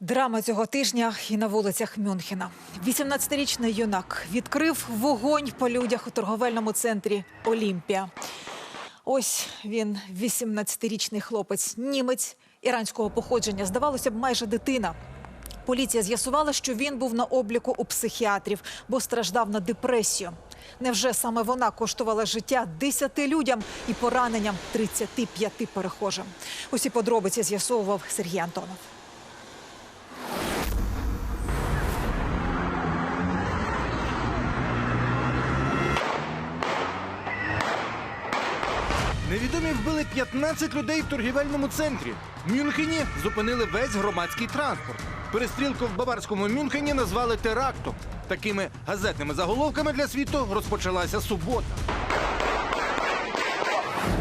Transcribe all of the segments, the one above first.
Драма цього тижня і на вулицях Мюнхена. 18-річний юнак відкрив вогонь по людях у торговельному центрі Олімпія. Ось він, 18-річний хлопець, німець іранського походження. Здавалося б, майже дитина. Поліція з'ясувала, що він був на обліку у психіатрів, бо страждав на депресію. Невже саме вона коштувала життя 10 людям і пораненням 35 перехожим? Усі подробиці з'ясовував Сергій Антонов. Невідомі вбили 15 людей в торгівельному центрі. В Мюнхені зупинили весь громадський транспорт. Перестрілку в баварському Мюнхені назвали терактом. Такими газетними заголовками для світу розпочалася субота.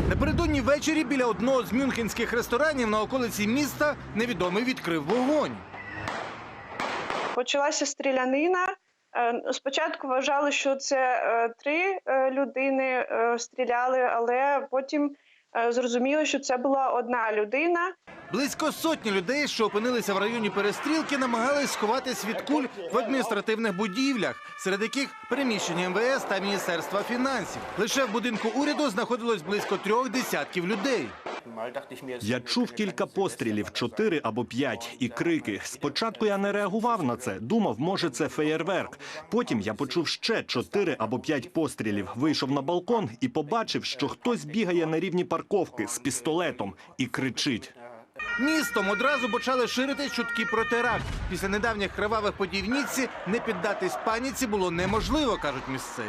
Напередодні ввечері біля одного з мюнхенських ресторанів на околиці міста невідомий відкрив вогонь. Почалася стрілянина. Е, Спочатку вважали, що це е, три е, людини стріляли, але потім зрозуміли, що це була одна людина. Близько сотні людей, що опинилися в районі перестрілки, намагались сховатись від куль в адміністративних будівлях, серед яких переміщення МВС та Міністерства фінансів. Лише в будинку уряду знаходилось близько трьох десятків людей. Я чув кілька пострілів, чотири або п'ять, і крики. Спочатку я не реагував на це. Думав, може, це феєрверк. Потім я почув ще чотири або п'ять пострілів. Вийшов на балкон і побачив, що хтось бігає на рівні парковки з пістолетом і кричить. Містом одразу почали ширити чутки про теракт. Після недавніх кривавих подій в Ніцці не піддатись паніці було неможливо, кажуть місцеві.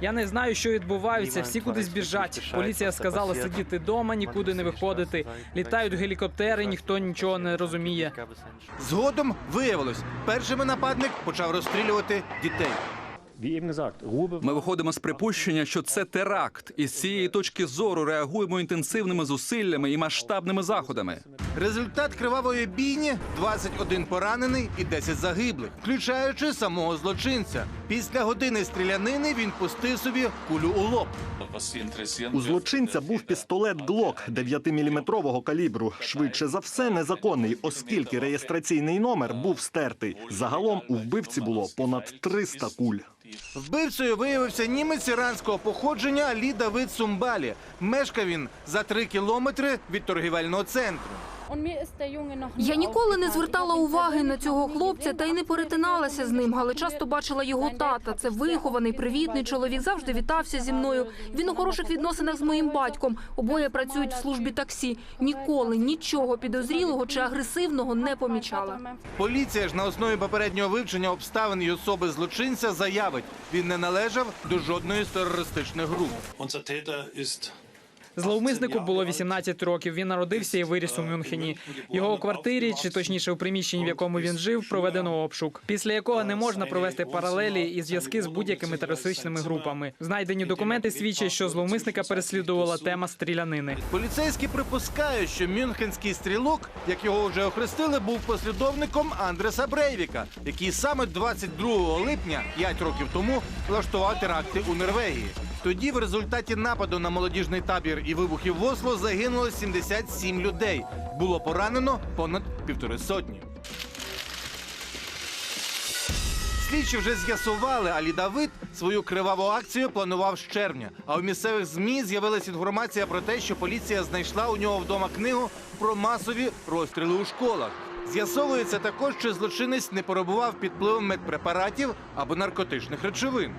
Я не знаю, що відбувається. Всі кудись біжать. Поліція сказала сидіти вдома, нікуди не виходити. Літають гелікоптери, ніхто нічого не розуміє. Згодом виявилось, першими нападник почав розстрілювати дітей. Ми виходимо з припущення, що це теракт, і з цієї точки зору реагуємо інтенсивними зусиллями і масштабними заходами. Результат кривавої бійні 21 поранений і 10 загиблих, включаючи самого злочинця. Після години стрілянини він пустив собі кулю у лоб. У злочинця був пістолет Глок 9-мм калібру. Швидше за все, незаконний, оскільки реєстраційний номер був стертий. Загалом у вбивці було понад 300 куль. Вбивцею виявився німець іранського походження Алі Давид Сумбалі. Мешкав він за три кілометри від торгівельного центру. Я ніколи не звертала уваги на цього хлопця та й не перетиналася з ним, але часто бачила його тата. Це вихований, привітний чоловік, завжди вітався зі мною. Він у хороших відносинах з моїм батьком. Обоє працюють в службі таксі. Ніколи нічого підозрілого чи агресивного не помічала. Поліція ж на основі попереднього вивчення обставин і особи злочинця заявить, він не належав до жодної з терористичних груп. Unser Täter ist Зловмиснику було 18 років. Він народився і виріс у Мюнхені. Його у квартирі, чи точніше у приміщенні, в якому він жив, проведено обшук, після якого не можна провести паралелі і зв'язки з будь-якими терористичними групами. Знайдені документи свідчать, що зловмисника переслідувала тема стрілянини. Поліцейські припускають, що мюнхенський стрілок, як його вже охрестили, був послідовником Андреса Брейвіка, який саме 22 липня, 5 років тому, влаштував теракти у Норвегії. Тоді в результаті нападу на молодіжний табір і вибухів в Осло загинуло 77 людей. Було поранено понад півтори сотні. Слідчі вже з'ясували, Алі Давид свою криваву акцію планував з червня. А у місцевих змі з'явилася інформація про те, що поліція знайшла у нього вдома книгу про масові розстріли у школах. З'ясовується також, чи злочинець не перебував під впливом медпрепаратів або наркотичних речовин.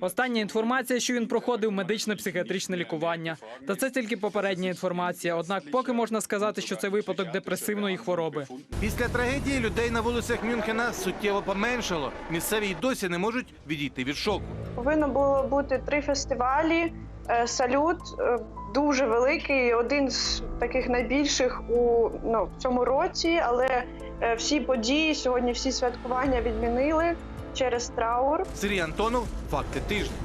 Остання інформація, що він проходив медично-психіатричне лікування. Та це тільки попередня інформація. Однак, поки можна сказати, що це випадок депресивної хвороби. Після трагедії людей на вулицях Мюнхена суттєво поменшало. Місцеві й досі не можуть відійти від шоку. Повинно було бути три фестивалі. Е, Салют е, дуже великий, один з таких найбільших у ну, цьому році, але е, всі події сьогодні, всі святкування відмінили через траур. Сергій Антонов, факти тижня.